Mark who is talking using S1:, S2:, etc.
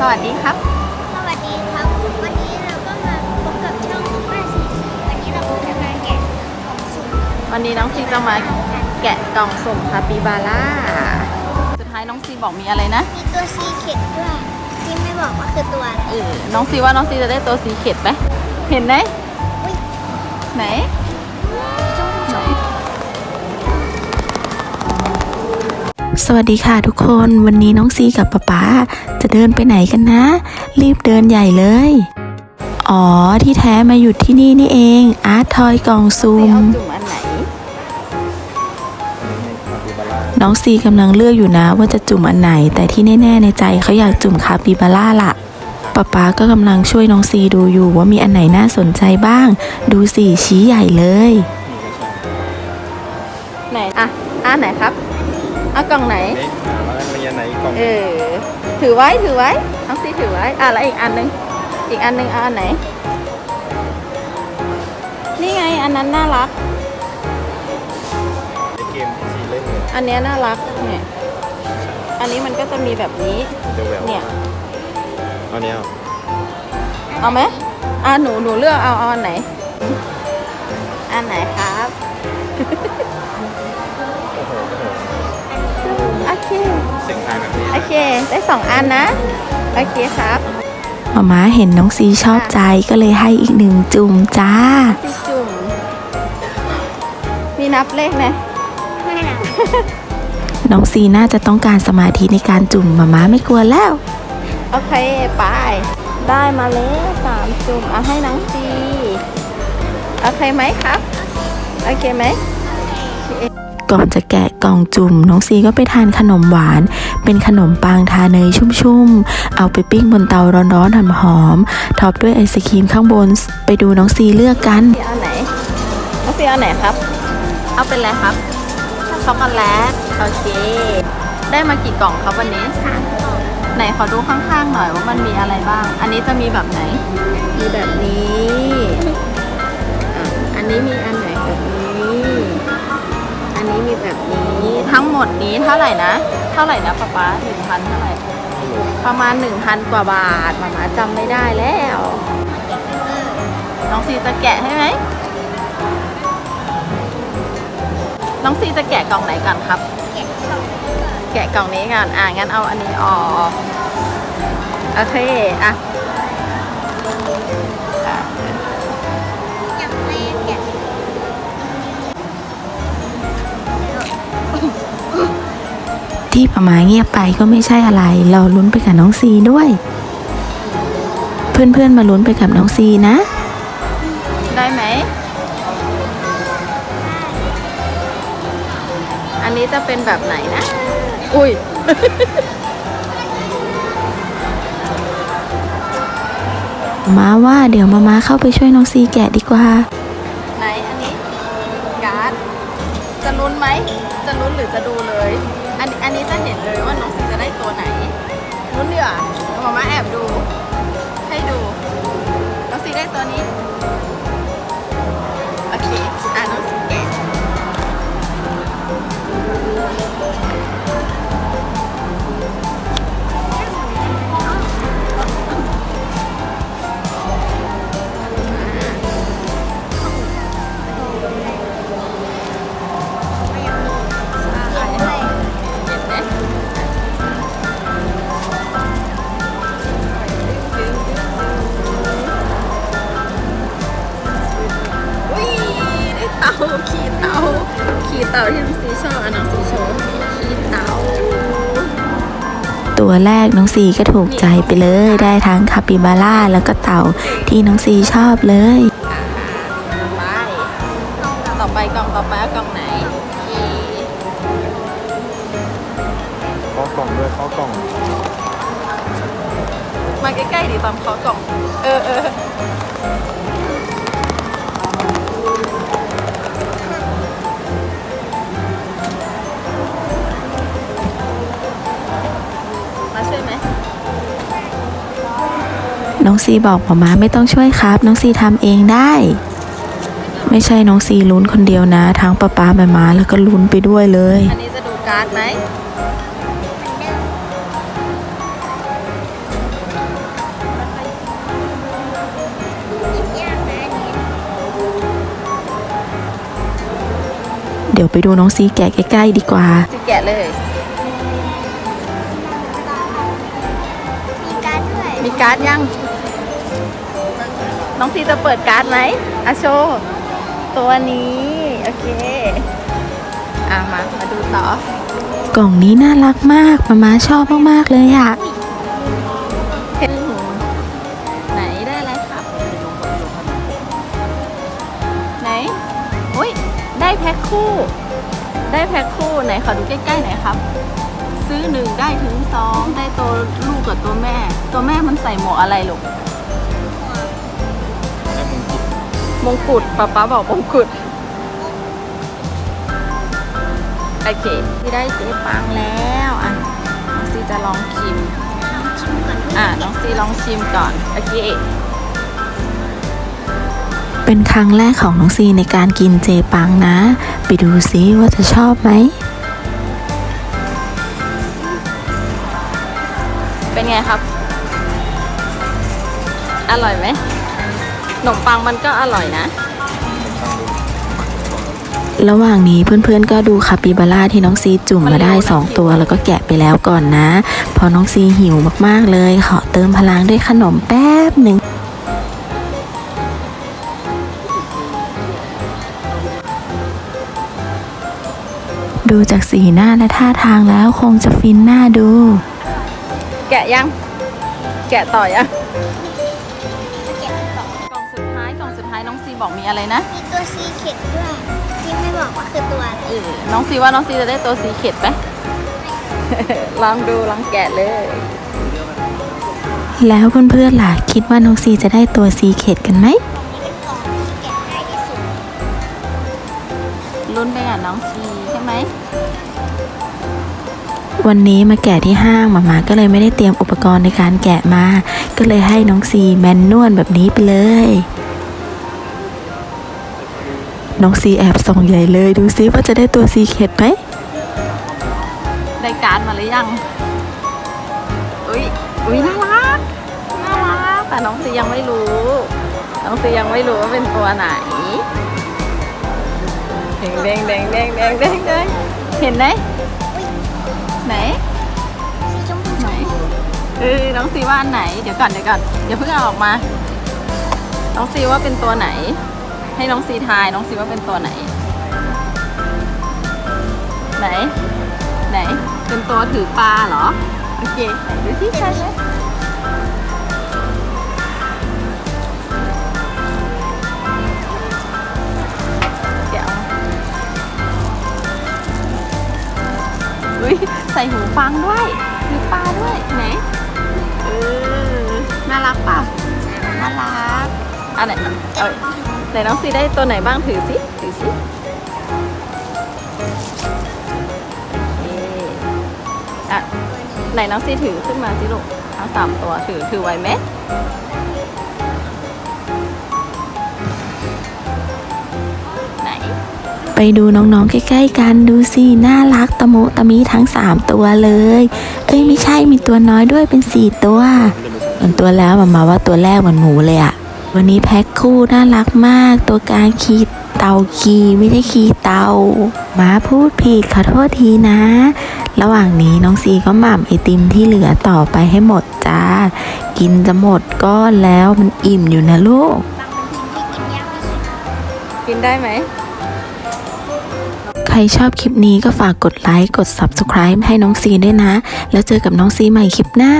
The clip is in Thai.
S1: สวัสดีครับ
S2: สวัสดีครับ วันนี้เราก็มาพบกับช่องบ้านสีสีวันนี้เราก็จะมาแกะของสุ่ม
S1: วันนี้น้องซีจะมาแกะกล่องสุ่มคาปิบาร่าสุดท้ายน้องซีบอกมีอะไรนะ
S2: มีตัวซีเข็ดด้วยที่ไม่บอกว่าคือตัวอะไร
S1: เออ น้องซีว่าน้องซีจะได้ตัวสีเข็ดไหมเห็นไหม
S2: อุ๊ย
S1: ไหนไหน
S3: สวัสดีค่ะทุกคนวันนี้น้องซีกับป๊าป๊าจะเดินไปไหนกันนะ รีบเดินใหญ่เลย อ๋อที่แท้มาหยุดที่นี่นี่เองอาร์ตทอยกล่องซูม
S1: น้
S3: องซีกำลังเลือกอยู่นะว่าจะจุ่มอันไหน แต่ที่แน่ๆในใจเขาอยากจุ่มคาปิบาร่าล่ะป๊าป๊าก็กำลังช่วยน้องซีดูอยู่ว่ามีอันไหนน่าสนใจบ้าง ดูสิชี้ใหญ่เลย
S1: ไหนอะอะไหนครับ เอากล่องไหน
S4: เอ๊ะถามว่ามีอันไหนกล่อง
S1: เออถือไว้ถือไว้น้องซีถือไว้อะแล้วอีกอันหนึงอีกอันหนึงเอาอันไหน นี่ไงอันนั้นน่ารัก
S4: ในเกมที่ซีเล่นเนี่ย
S1: อันเนี้ยน่ารักเนี่ยอันนี้มันก็จะมีแบบนี้
S4: เดี๋ยวแหวว
S1: เนี่ย
S4: อันเนี้ย
S1: เอาไหมอะหนูหนูเลือกเอาเอาอันไหน อันไหนครับ เสี
S4: ยงไทายแบบนี้
S1: โอเค ได้สองอันนะ โอเคครับ
S3: มาม่าเห็นน้องซีชอบใจก็เลยให้อีกหนึ่งจุ่มจ้า
S1: พี่จุ่ม มีนับเลขไหม
S2: ไม่นะ
S3: น้องซีน่าจะต้องการสมาธิในการจุ่มมาม่าไม่กลัวแล้ว
S1: โอเค ไป ได้มาแล้วสามจุ่ม เอาให้น้องซี โอเคไหมครับ โอเคไหม
S3: ก่อนจะแกะกล่องจุ่ม น้องซีก็ไปทานขนมหวาน เป็นขนมปังทาเนยชุ่มๆ เอาไปปิ้งบนเตาร้อนๆหอมๆท็อปด้วยไอศครีมข้างบน ไปดูน้องซีเลือกกัน
S1: ซีเอาไหนน้องซีเอาไหนครับ เอาเป็นอะไรครับช็อกโกแลตโอเค ได้มากี่กล่องครับวันนี้
S2: สามกล่อง
S1: ไหนขอดูข้างๆหน่อยว่ามันมีอะไรบ้าง อันนี้จะมีแบบไหน มีแบบนี้ แบบนี้ทั้งหมดนี้เท่าไหร่นะ เท่าไหร่นะป๊าป๊าหนึ่งพันเท่าไหร่ ประมาณหนึ่งพันกว่าบาทมามาจำไม่ได้แล้ว น้องซีจะแกะให้ไหมน้องซีจะแกะกล่องไหนก่อนครับ
S2: แกะกล่อง
S1: แกะกล่องนี้ก่อนอะงั้นเอาอันนี้ออกโอเคอะ
S3: ที่ประมาเงียบไปก็ไม่ใช่อะไร เราลุ้นไปกับน้องซีด้วย เพื่อนๆมาลุ้นไปกับน้องซีนะ
S1: ได้ไหม อันนี้จะเป็นแบบไหนนะ อุ้ย
S3: มาว่าเดี๋ยวมามาเข้าไปช่วยน้องซีแกะดีกว่า
S1: ไหนอันนี้ การ์ด จะลุ้นไหม จะลุ้นหรือจะดูเลย อันอันนี้จะเห็นเลยว่าน้อง เต่าที่น้องซีชอบอะน้องซีโชว์ขี่เต่า
S3: ตัวแรกน้องซีก็ถูกใจไปเลย ได้ทั้งคาปิบาร่าแล้วก็เต่าที่น้องซีชอบเลย
S1: ไปต่อไปกล่องต่อไปเอากล่องไหนขี่
S4: เคาะกล่องด้วยเคาะกล่อง
S1: มาใกล้ๆดิตอนเคาะกล่อง เออเออ
S3: น้องซีบอกป๊ามาไม่ต้องช่วยครับ น้องซีทำเองได้ ไม่ใช่น้องซีลุ้นคนเดียวนะ ทั้งป๊าป๊าแม่ม้าแล้วก็ลุ้นไปด้วยเลย
S1: อันนี้จะดูการ์ดไหม
S2: เดี๋
S3: ยวไปดูน้องซีแกะใกล้ๆดีกว่า
S1: จะแกะเลย
S2: มีการ์ดยั
S1: ง น้องซีจะเปิดการ์ดไหมอะโชว์ตัวนี้ โอเค อะมา มาดูต่อ
S3: กล่องนี้น่ารักมากมาม่าชอบมาก ๆ เลยอะ
S1: ไหนได้อะไรครับไหนอุ้ยได้แพ็คคู่ ได้แพ็คคู่ไหนขอดูใกล้ ๆ หน่อยครับ ซื้อหนึ่งได้ถึงสองได้ตัวลูกกับตัวแม่ ตัวแม่มันใส่หมวกอะไรลูก
S4: มงกุ
S1: ฎป๊าป๊าบอกมงกุฎโอเคที่ได้เจ๊ปังแล้วอะน้องซีจะลองชิม
S2: ลองชิมก่อนด้วย
S1: อะน้องซีลองชิมก่อนโอเค
S3: เป็นครั้งแรกของน้องซีในการกินเจปังนะ ไปดูซิว่าจะชอบไหม
S1: เป็นไงครับ อร่อยไหม ขนมปังมันก็อร่อยนะ
S3: ระหว่างนี้เพื่อนๆก็ดูคาปิบาร่าที่น้องซีจุ่มมาได้ 2 ตัวแล้วก็แกะไปแล้วก่อนนะ พอน้องซีหิวมากๆเลยขอเติมพลังด้วยขนมแป๊บหนึ่งดูจากสีหน้าและท่าทางแล้วคงจะฟินหน้าดู
S1: แกะยัง แกะต่อยัง บอกมีอะไรนะ
S2: มีตัวซีเข็ดด้วยที่ไม่บอกว่าคือตัวอะไร
S1: เออน้องซีว่าน้องซีจะได้ตัวสีเข็ดไหม ลองดูลองแกะเลย
S3: แล้วเพื่อนๆล่ะ คิดว่าน้องซีจะได้ตัวซีเข็ดกันไหม
S2: นี่เป็นกล่องที่แกะง่ายที่สุด
S1: ลุ้นไปกับน้องซีใช่ไหม
S3: วันนี้มาแกะที่ห้างหมามาก็เลยไม่ได้เตรียมอุปกรณ์ในการแกะมา ก็เลยให้น้องซีแมนนวลแบบนี้ไปเลย น้องซีแอบส่องใหญ่เลย ดูซิว่าจะได้ตัวซีเข็ดไหม
S1: ได้การมาหรือยัง อุ้ยอุ้ยน่ารัก น่ารัก แต่น้องซียังไม่รู้ น้องซียังไม่รู้ว่าเป็นตัวไหนแดงแดงแดงแดงแดงแดงแดงเห็นไหมไหนไหนเออน้องซีว่าอันไหน เดี๋ยวก่อนเดี๋ยวก่อนอย่าเพิ่งเอาออกมา น้องซีว่าเป็นตัวไหน ให้น้องซีทายน้องซีว่าเป็นตัวไหน ไหน ไหน เป็นตัวถือปลาเหรอ โอเคไหนดูที่ใช่ไหมเดี๋ยวอุ้ยใส่หูฟังด้วยถือปลาด้วยไหนเออน่ารักเปล่ะน่ารักอันไหนเอา ไหนน้องซีได้ตัวไหนบ้างถือสิถือสิอะไหนน้องซีถือขึ้นมาสิลูกทั้งสามตัวถือถือไว้ไหมไหน
S3: ไปดูน้องๆ ใกล้ๆกันดูสิน่ารักตะโมตะมีทั้ง 3 ตัวเลย เอ้ยไม่ใช่มีตัวน้อยด้วยเป็น 4 ตัวส่วนตัวแล้วมามาว่าตัวแรกเหมือนหมูเลยอะ วันนี้แพ็คคู่น่ารักมาก ตัวกลางขีดเตาคีไม่ใช่ขีเตามาพูดผิดขอโทษทีนะ ระหว่างนี้น้องซีก็หม่ำไอติมที่เหลือต่อไปให้หมดจ้า กินจะหมดก้อนแล้วมันอิ่มอยู่นะลูก
S2: บางเป็นชิ้นที่กินยากที่สุด
S1: กินได้ไหม
S3: ใครชอบคลิปนี้ก็ฝากกดไลค์ กด Subscribe ให้น้องซีด้วยนะ แล้วเจอกับน้องซีใหม่คลิปหน้า